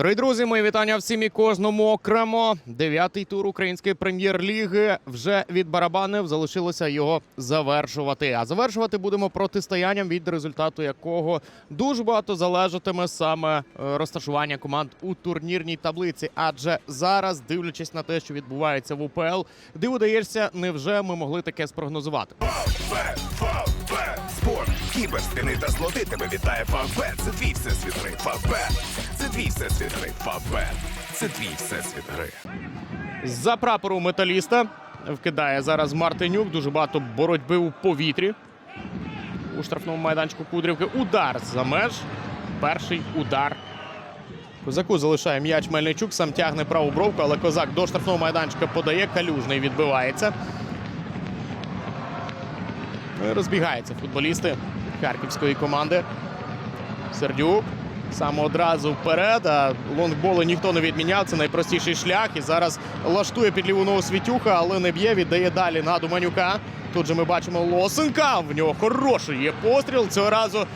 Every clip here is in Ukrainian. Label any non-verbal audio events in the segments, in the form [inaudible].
Дорогі друзі, мої вітання всім і кожному окремо. Дев'ятий тур української прем'єр-ліги вже від барабанів залишилося його завершувати. А завершувати будемо протистоянням, від результату якого дуже багато залежатиме саме е, розташування команд у турнірній таблиці. Адже зараз, дивлячись на те, що відбувається в УПЛ, диву даєшся, невже ми могли таке спрогнозувати? Спорт, кіберспіни та злоти тебе вітає Фавбет. Це твій всесвіт гри. Це твій всесвіт гри. Фавбет, це твій всесвіт гри. За прапору металіста вкидає зараз Мартинюк. Дуже багато боротьби у повітрі. У штрафному майданчику Кудрівки. Удар за меж. Перший удар. Козаку залишає м'яч Мельничук, сам тягне праву бровку, але козак до штрафного майданчика подає. Калюжний відбивається. Розбігаються футболісти харківської команди. Сердюк. Саме одразу вперед. А лонгболи ніхто не відміняв. Це найпростіший шлях. І зараз лаштує під ліву ногу Світюха, але не б'є. Віддає далі на Думанюка. Тут же ми бачимо Лосенка. В нього хороший є постріл. Цього разу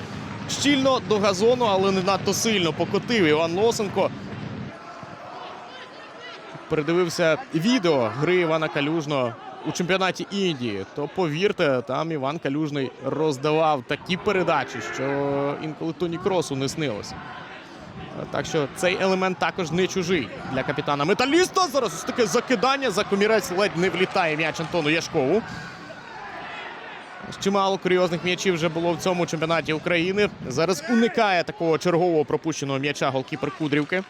щільно до газону, але не надто сильно покотив Іван Лосенко. Передивився відео гри Івана Калюжного у чемпіонаті Індії. То повірте, там Іван Калюжний роздавав такі передачі, що інколи Тоні Кросу не снилося. Так що цей елемент також не чужий для капітана металіста. Зараз ось таке закидання. За комірець ледь не влітає м'яч Антону Яшкову. Чимало курйозних м'ячів вже було в цьому чемпіонаті України. Зараз уникає такого чергового пропущеного м'яча голкіпер Кудрівки.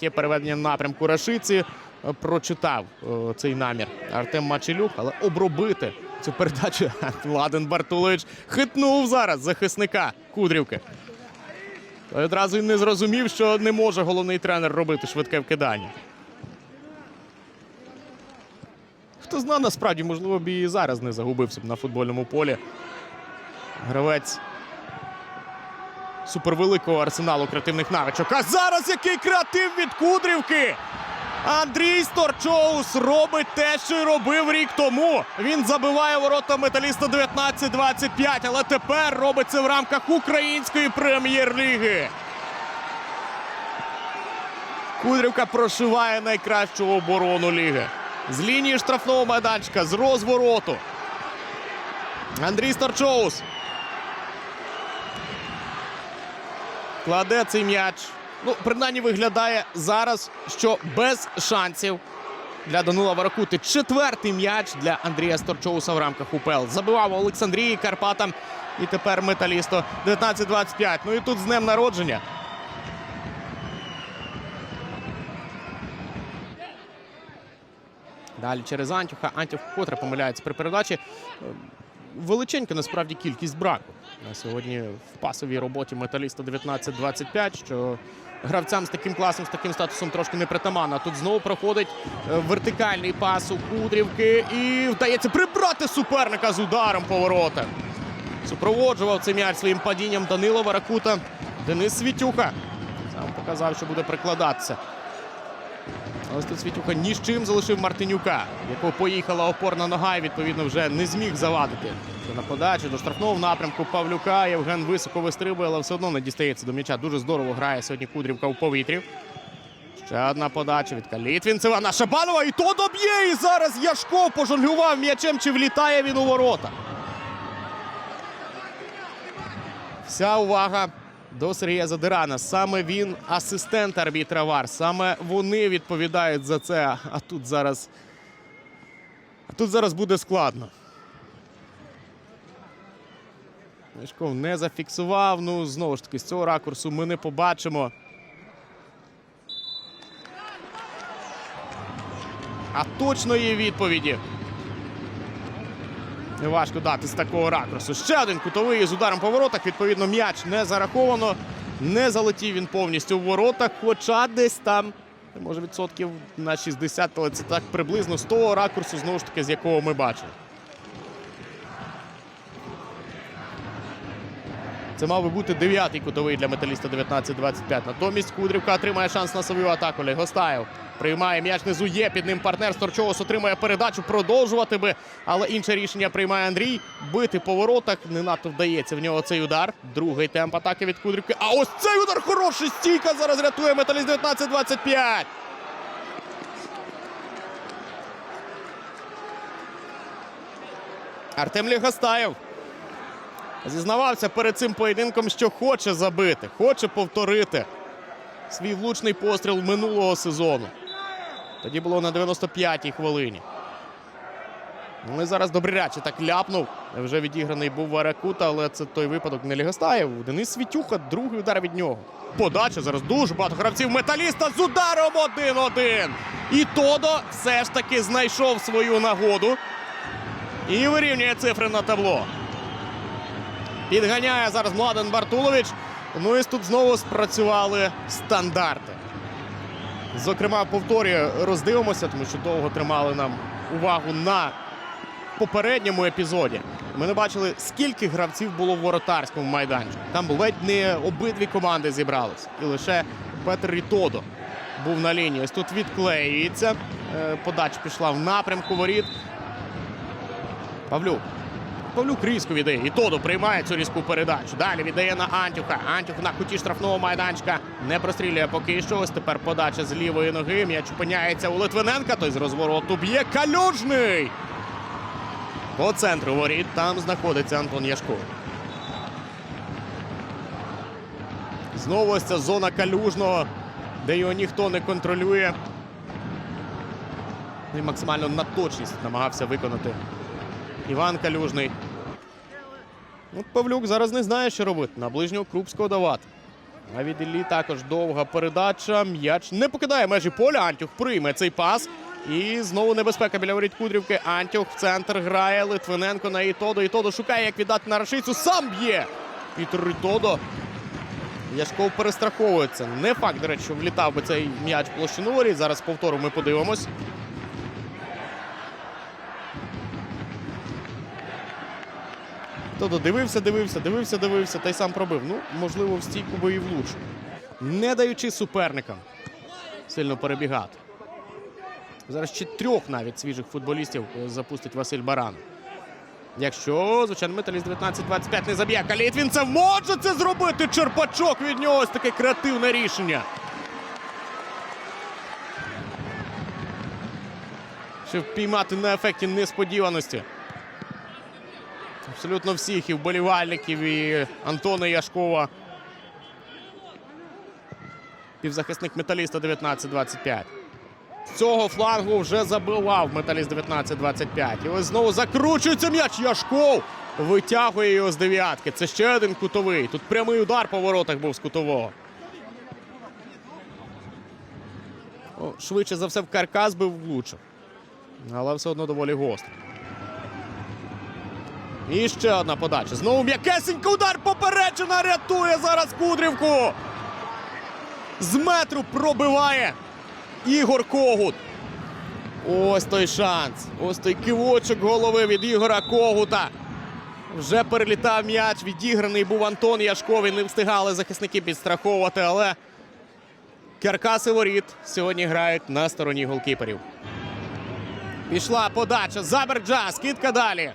Є переведення напрямку Рашиці. Е, Прочитав е, цей намір Артем Мачелюк, але обробити цю передачу [laughs] Владен Бартулович хитнув зараз захисника Кудрівки. Той одразу й не зрозумів, що не може головний тренер робити швидке вкидання. Хто знає, насправді, можливо, б і зараз не загубився б на футбольному полі. Гравець супервеликого арсеналу креативних навичок. А зараз який креатив від Кудрівки! Андрій Сторчоус робить те, що й робив рік тому. Він забиває ворота металіста 19-25, але тепер робить це в рамках української прем'єр-ліги. Кудрівка прошиває найкращу оборону ліги. З лінії штрафного майданчика, з розвороту. Андрій Старчоус. Кладе цей м'яч. Ну, принаймні виглядає зараз, що без шансів для Данила Варакути. Четвертий м'яч для Андрія Сторчоуса в рамках УПЛ. Забивав Олександрії Карпатам. І тепер металісто 19-25. Ну і тут з днем народження. Далі через Антюха. Антюх вкотре помиляється при передачі. Величенька насправді кількість браку на сьогодні в пасовій роботі металіста 19-25, що гравцям з таким класом, з таким статусом трошки не притаманно. Тут знову проходить е, вертикальний пас у Кудрівки і вдається прибрати суперника з ударом поворота. Супроводжував цей м'яч своїм падінням Данило Варакута. Денис Світюха сам показав, що буде прикладатися. Ось тут Світюха ні з чим залишив Мартинюка, якого поїхала опорна нога і відповідно вже не зміг завадити. Це на подачу до штрафного в напрямку Павлюка. Євген високо вистрибує, але все одно не дістається до м'яча. Дуже здорово грає сьогодні Кудрівка у повітрі. Ще одна подача від Калітвінцева на Шабанова. І то доб'є. І зараз Яшков пожонглював м'ячем. Чи влітає він у ворота? Вся увага до Сергія Задирана. Саме він асистент арбітра ВАР. Саме вони відповідають за це. А тут зараз. А тут зараз буде складно. Мішков не зафіксував. Ну, знову ж таки, з цього ракурсу ми не побачимо. А точно є відповіді. Важко дати з такого ракурсу. Ще один кутовий з ударом по воротах. Відповідно, м'яч не зараховано. Не залетів він повністю в воротах, хоча десь там, може, відсотків на 60, але це так приблизно з того ракурсу, знову ж таки, з якого ми бачили. Це мав би бути дев'ятий кутовий для металіста 19-25. Натомість Кудрівка отримає шанс на свою атаку. Легостаєв приймає м'яч внизу. Є під ним партнер. Сторчовос отримує передачу. Продовжувати би. Але інше рішення приймає Андрій. Бити по воротах не надто вдається в нього цей удар. Другий темп атаки від Кудрівки. А ось цей удар хороший. Стійка зараз рятує металіст 19-25. Артем Лігостаєв зізнавався перед цим поєдинком, що хоче забити, хоче повторити свій влучний постріл минулого сезону. Тоді було на 95-й хвилині. Ну і зараз добряче так ляпнув. Вже відіграний був Варакута, але це той випадок не Лігостаєв. Денис Світюха, другий удар від нього. Подача зараз дуже багато гравців металіста з ударом 1-1. І Тодо все ж таки знайшов свою нагоду і вирівнює цифри на табло. Підганяє зараз Младен Бартулович. Ну і тут знову спрацювали стандарти. Зокрема, повторі роздивимося, тому що довго тримали нам увагу на попередньому епізоді. Ми не бачили, скільки гравців було в воротарському майданчику. Там ледь не обидві команди зібрались. І лише Петр Рітодо був на лінії. Ось тут відклеюється. Е, Подача пішла в напрямку воріт. Павлюк. Павлюк різко віддає. І Тодо приймає цю різку передачу. Далі віддає на Антюха. Антюх на куті штрафного майданчика не прострілює поки що. Ось тепер подача з лівої ноги. М'яч опиняється у Литвиненка. Той з розвороту б'є калюжний. По центру воріт. Там знаходиться Антон Яшко. Знову ось ця зона калюжного, де його ніхто не контролює. І максимально на точність намагався виконати Іван Калюжний. От Павлюк зараз не знає, що робити. На ближнього Крупського давати. А від Іллі також довга передача. М'яч не покидає межі поля. Антюх прийме цей пас. І знову небезпека біля воріт Кудрівки. Антюх в центр грає. Литвиненко на Ітодо. Ітодо шукає, як віддати на рашицю. Сам б'є. Пітер Ітодо. Яшков перестраховується. Не факт, до речі, влітав би цей м'яч площину воріт. Зараз повтору ми подивимось. Тобто дивився, дивився, дивився, дивився та й сам пробив. Ну, можливо, в стійку би і влучив. Не даючи суперникам сильно перебігати. Зараз ще трьох навіть свіжих футболістів е, запустить Василь Баран. Якщо, звичайно, металіст 19-25 не заб'є Калітвін, це може це зробити. Черпачок від нього ось таке креативне рішення. Щоб піймати на ефекті несподіваності. Абсолютно всіх і вболівальників, і Антона Яшкова. Півзахисник металіста 19-25. З цього флангу вже забивав металіст 19-25. І ось знову закручується м'яч. Яшков витягує його з дев'ятки. Це ще один кутовий. Тут прямий удар по воротах був з кутового. О, швидше за все в каркас би влучив. Але все одно доволі гостро. І ще одна подача. Знову м'якесенький удар попереджена. Рятує зараз Кудрівку. З метру пробиває Ігор Когут. Ось той шанс. Ось той кивочок голови від Ігора Когута. Вже перелітав м'яч. Відіграний був Антон Яшковий. Не встигали захисники підстраховувати, але каркаси воріт сьогодні грають на стороні голкіперів. Пішла подача. Заберджа. Скидка далі.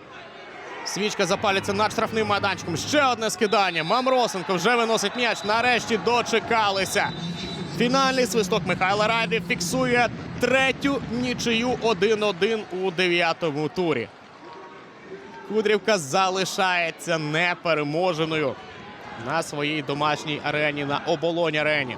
Свічка запалюється над штрафним майданчиком. Ще одне скидання. Мамросенко вже виносить м'яч. Нарешті дочекалися. Фінальний свисток Михайла Райди фіксує третю нічию 1-1 у дев'ятому турі. Кудрівка залишається непереможеною на своїй домашній арені на оболонь арені.